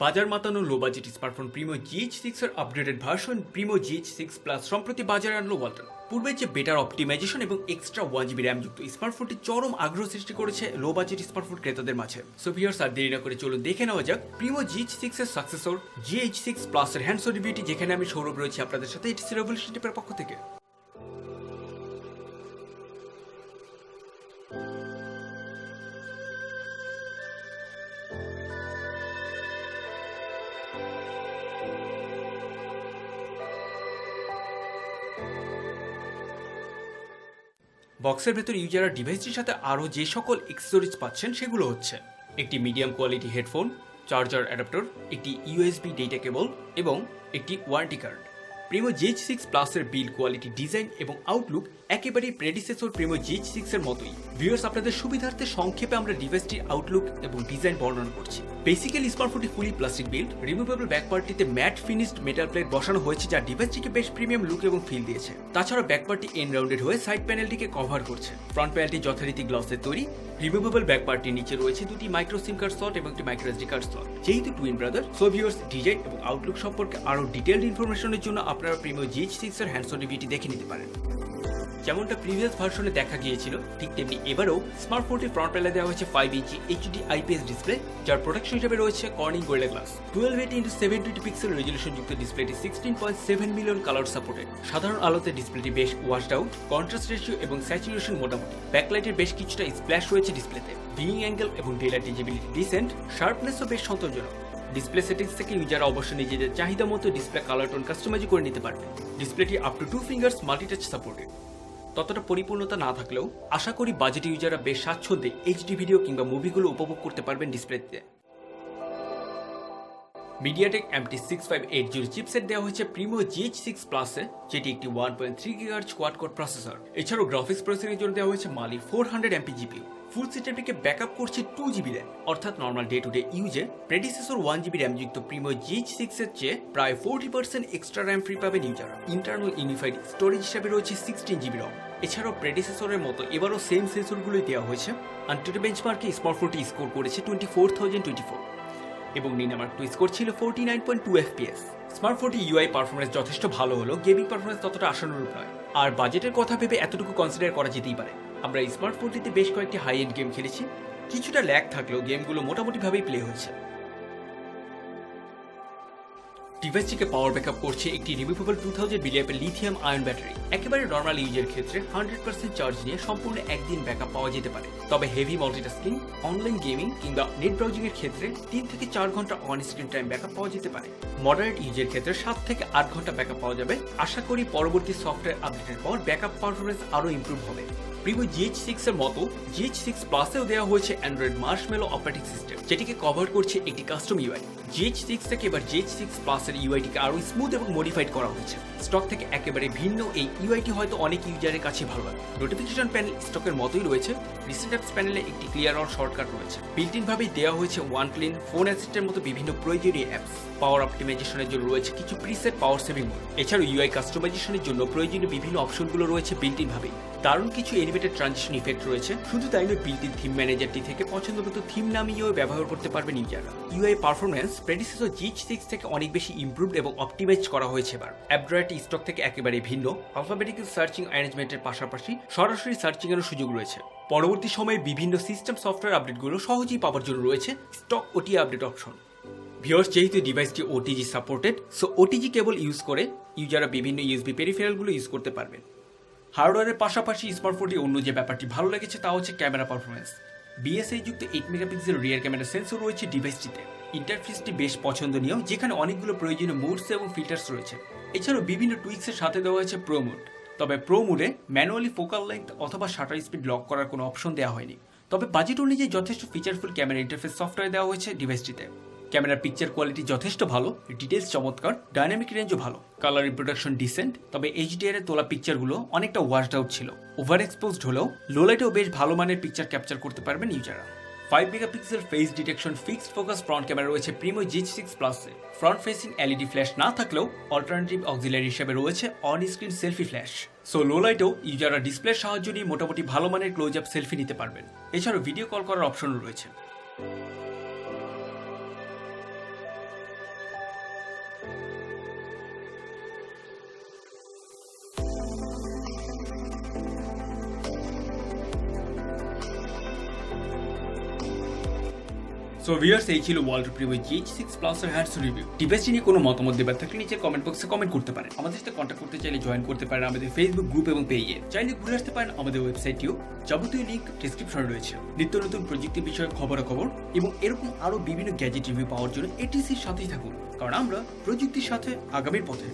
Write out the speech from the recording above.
বাজার মাতানো low budget smartphone Primo GH six এর updated version Primo GH six plus সম্প্রতি বাজারে আনলো ওয়ালটন পূর্বে যে বেটার অপটিমাইজেশন এবং এক্সট্রা ওয়ান জিবি র্যাম যুক্ত স্মার্টফোনটি চরম আগ্রহ সৃষ্টি করেছে লো বাজেট স্মার্টফোন ক্রেতাদের মাঝে। সো ভিউয়ার্স আর দেরি না করে চলুন দেখে নেওয়া যাক প্রিমো জিএইচ সিক্স এর সাকসেসর জিএইচ সিক্স প্লাস এর হ্যান্ডস রিভিউটি যেখানে আমি সৌরভ রয়েছি আপনাদের সাথে। এটি টিপের পক্ষ থেকে। বক্সের ভেতর ইউজাররা ডিভাইসটির সাথে আরও যে সকল এক্সেসরিজ পাচ্ছেন সেগুলো হচ্ছে একটি medium quality headphone charger adapter একটি ইউএসবি ডেটা কেবল এবং একটি warranty card Primo GH six প্লাসের বিল কোয়ালিটি ডিজাইন এবং আউটলুক একেবারেই প্রেডিসেসর প্রিমো জিএইচ সিক্সের মতোই। ভিউয়ার্স আপনাদের সুবিধার্থে সংক্ষেপে আমরা ডিভাইসটির আউটলুক এবং ডিজাইন বর্ণনা করছি। Basically স্মার্টফোনটি fully plastic build removable back পার্টিতে ম্যাট ফিনিশড মেটাল প্লেট বসানো হয়েছে, যা ডিভাইসটিকে বেশ প্রিমিয়াম লুক এবং ফিল দিয়েছে। তাছাড়া ব্যাক পার্টি এন রাউন্ডেড হয়ে সাইড প্যানেলটিকে কভার করছে। ফ্রন্ট প্যানেলটি যথারীতি গ্লাসের তৈরি। রিমুভেবল ব্যাক পার্টির নিচে রয়েছে দুটি মাইক্রো সিম কার্ড স্লট এবং একটি মাইক্রো এসডি কার্ড স্লট যেহেতু twin brother so viewers design এবং আউটলুক সম্পর্কে আরও ডিটেলড ইনফরমেশনের জন্য আপনারা প্রিমিও জিএইচ সিক্স এর হ্যান্ডসন রিভিউটি দেখে নিতে পারেন। যেমনটা প্রিভিয়াস ভার্সনে দেখা গিয়েছিল, ঠিক তেমনি এবারেও স্মার্টফোনটির ফ্রন্ট প্যানেলে দেওয়া হয়েছে five inch HD IPS display যার প্রোটেকশন হিসেবে রয়েছে Corning Gorilla glass twelve eight into seven twenty pixel resolution যুক্ত ডিসপ্লেটি sixteen point seven million colour supported সাধারণ আলোতে ডিসপ্লেটি বেশ ওয়াশড আউট কন্ট্রাস্ট রেশিও এবং স্যাচুরেশন মোটামুটি। ব্যাকলাইটের বেশ কিছুটা স্প্ল্যাশ রয়েছে ডিসপ্লেতে ভিউইং অ্যাঙ্গেল এবং ডেলার ডিজেবিলিটি ডিসেন্ট শার্পনেসও বেশ সন্তোষজনক। ডিসপ্লে সেটিংস থেকে ইউজার অবশ্যই নিজেদের চাহিদা মতো ডিসপ্লে কালার টোন কাস্টমাইজ করে নিতে পারবে ডিসপ্লেটি up to two fingers multitouch supported ততটা পরিপূর্ণতা না থাকলেও আশা করি বাজেট ইউজাররা বেশ স্বাচ্ছন্দ্যে এইচডি ভিডিও কিংবা মুভিগুলো উপভোগ করতে পারবেন ডিসপ্লেতে MediaTek MT six five eight zero chipset দেওয়া হয়েছে প্রিমো জিএইচ সিক্স প্লাসে যেটি একটি one point three gigahertz quad core processor এছাড়াও গ্রাফিক্স প্রসেসরের জন্য দেওয়া হয়েছে Mali four hundred MP GPU full সিস্টেমটিকে ব্যাকআপ করছে টু জিবি র্যাম অর্থাৎ নর্মাল ডে টু ডে ইউজে প্রেডিসেসর ওয়ান জিবি র্যাম যুক্ত প্রিমো জিএইচ সিক্স এর চেয়ে প্রায় forty percent extra RAM free পাবেন ইউজার ইন্টারনাল ইউনিফাইড স্টোরেজ হিসাবে রয়েছে সিক্সটিন জিবি রম এছাড়াও প্রেডিসেসরের মতো এবারও সেম সেন্সরগুলোই দেওয়া হয়েছে। আন্টিটো বেঞ্চমার্কে স্মার্টফোনটি স্কোর করেছে twenty four thousand twenty four এবং নিনামার টু স্কোর ছিল forty nine point two F FPS স্মার্টফোনটি UI performance যথেষ্ট ভালো হলো গেমিং পারফরমেন্স ততটা আশানুরূপ নয়। আর বাজেটের কথা ভেবে এতটুকু কনসিডার করা যেতেই পারে। আমরা এই স্মার্টফোনটিতে বেশ কয়েকটি হাই এন্ড গেম খেলেছি। কিছুটা ল্যাগ থাকলেও গেমগুলো মোটামুটিভাবেই প্লে হয়েছে। ডিভাইসটিকে পাওয়ার ব্যাকআপ করছে একটি রিমুভেবল টু থাউজেন্ড মিলিয়াপের লিথিয়াম আয়ন ব্যাটারি একেবারে নর্মাল ইউজের ক্ষেত্রে হান্ড্রেড পার্সেন্ট চার্জ নিয়ে সম্পূর্ণ একদিন ব্যাকআপ পাওয়া যেতে পারে। তবে হেভি মাল্টিটাস্কিং অনলাইন গেমিং কিংবা নেট ব্রাউজিং এর ক্ষেত্রে তিন থেকে চার ঘণ্টা অন স্ক্রিন টাইম ব্যাকআপ পাওয়া যেতে পারে। মডারেট ইউজের ক্ষেত্রে সাত থেকে আট ঘণ্টা ব্যাকআপ পাওয়া যাবে। আশা করি পরবর্তী সফটওয়্যার আপডেটের পর ব্যাকআপ পারফরমেন্স আরও ইমপ্রুভ হবে। প্রিভো জিএইচ সিক্স এর মতো জিএইচ সিক্স প্লাসেও দেওয়া হয়েছে অ্যান্ড্রয়েড মার্শমেলো অপারেটিং সিস্টেম যেটিকে কভার করছে একটি কাস্টম ইউআই জিএইচ সিক্স থেকে এবার জিএইচ সিক্স প্লাসের ইউআইটিকে আরও স্মুথ এবং মডিফাইড করা হয়েছে। স্টক থেকে একেবারে ভিন্ন এই ইউআইটি হয়তো অনেক ইউজারের কাছে ভালো লাগে। নোটিফিকেশন প্যানেল স্টকের মতোই রয়েছে। রিসেন্ট অ্যাপস প্যানেলে একটি ক্লিয়ার অন শর্টকাট রয়েছে। বিল্ট ইন ভাবেই দেওয়া হয়েছে ওয়ান ক্লিন ফোন অ্যাসিস্টের মতো বিভিন্ন প্রয়োজনীয় অ্যাপস পাওয়ার অপটিমাইজেশনের জন্য রয়েছে কিছু প্রিসেট পাওয়ার সেভিং মোড এছাড়াও ইউআই কাস্টমাইজেশনের জন্য প্রয়োজনীয় বিভিন্ন অপশনগুলো রয়েছে বিল্ট ইন ভাবেই দারুণ কিছু এনিমেটেড ট্রানজিশন ইফেক্ট রয়েছে। শুধু তাই নয় বিল্ট ইন থিম ম্যানেজারটি থেকে পছন্দ মতো থিম নামিয়েও ব্যবহার করতে পারবেন ইউজাররা UI performance predecessor GH six থেকে অনেক বেশি ইমপ্রুভড এবং অপটিমাইজ করা হয়েছে এবার। অ্যাপড্রয়েড স্টক থেকে একেবারে ভিন্ন। আলফাবেটিক্যাল সার্চিং অ্যারেঞ্জমেন্টের পাশাপাশি সরাসরি সার্চিং এরও সুযোগ রয়েছে। পরবর্তী সময়ে বিভিন্ন সিস্টেম সফটওয়্যার আপডেটগুলো সহজেই পাওয়ার জন্য রয়েছে stock OTA update option viewers যেহেতু ডিভাইসটি OTG supported so OTG cable use করে ইউজাররা বিভিন্ন ইউএসবি পেরিফেরালগুলো ইউজ করতে পারবেন হার্ডওয়্যারের পাশাপাশি স্মার্টফোনটি অন্য যে ব্যাপারটি ভালো লেগেছে তা হচ্ছে ক্যামেরা পারফরমেন্স বিএসআই যুক্ত eight megapixel rear camera sensor রয়েছে ডিভাইসটিতে ইন্টারফেসটি বেশ পছন্দনীয়, যেখানে অনেকগুলো প্রয়োজনীয় মুডস এবং ফিল্টার্স রয়েছে। এছাড়াও বিভিন্ন টুইক্সের সাথে দেওয়া হয়েছে প্রো মুড তবে প্রো মুডে ম্যানুয়ালি ফোকাল লেন্থ অথবা শাটার স্পিড লক করার কোনো অপশন দেওয়া হয়নি। তবে বাজেট অনুযায়ী যথেষ্ট ফিচারফুল ক্যামেরা ইন্টারফেস সফটওয়্যার দেওয়া হয়েছে ডিভাইসটিতে ক্যামেরার পিকচার কোয়ালিটি যথেষ্ট ভালো ডিটেলস চমৎকার ডাইনামিক রেঞ্জও ভালো। কালার রিপ্রোডাকশন ডিসেন্ট তবে এইচডিআর এর তোলা পিকচারগুলো অনেকটা ওয়াশড আউট ছিল। ওভার এক্সপোজড হলেও লো লাইটেও বেশ ভালো মানের পিকচার ক্যাপচার করতে পারবেন ইউজাররা five megapixel face detection fixed focus front camera রয়েছে প্রিমো জিচ সিক্স প্লাসে ফ্রন্ট ফেসিং এলইডি ফ্ল্যাশ না থাকলেও অল্টারনেটিভ অক্সিলারি হিসেবে রয়েছে on screen selfie flash so low লাইটেও ইউজাররা ডিসপ্লের সাহায্য নিয়ে মোটামুটি ভালো মানের ক্লোজ আপ সেলফি নিতে পারবেন। এছাড়াও ভিডিও কল করার অপশনও রয়েছে। সো ভিউয়ার্স এই ছিল world preview GH six plus এর হ্যান্ডস রিভিউ ডিভাইসটি নিয়ে কোনো মতামত দেবার থাকলে নিচে কমেন্ট বক্সে কমেন্ট করতে পারেন। আমাদের সাথে কন্ট্যাক্ট করতে চাইলে জয়েন করতে পারেন আমাদের ফেসবুক গ্রুপ এবং পেজে চাইলে ঘুরে আসতে পারেন আমাদের ওয়েবসাইটটিও যাবতীয় লিঙ্ক ডিসক্রিপশনে রয়েছে। নিত্য নতুন প্রযুক্তি বিষয়ে খবরাখবর এবং এরকম আরও বিভিন্ন গ্যাজেট রিভিউ পাওয়ার জন্য এটিসির সাথেই থাকুন। কারণ আমরা প্রযুক্তির সাথে আগামীর পথে।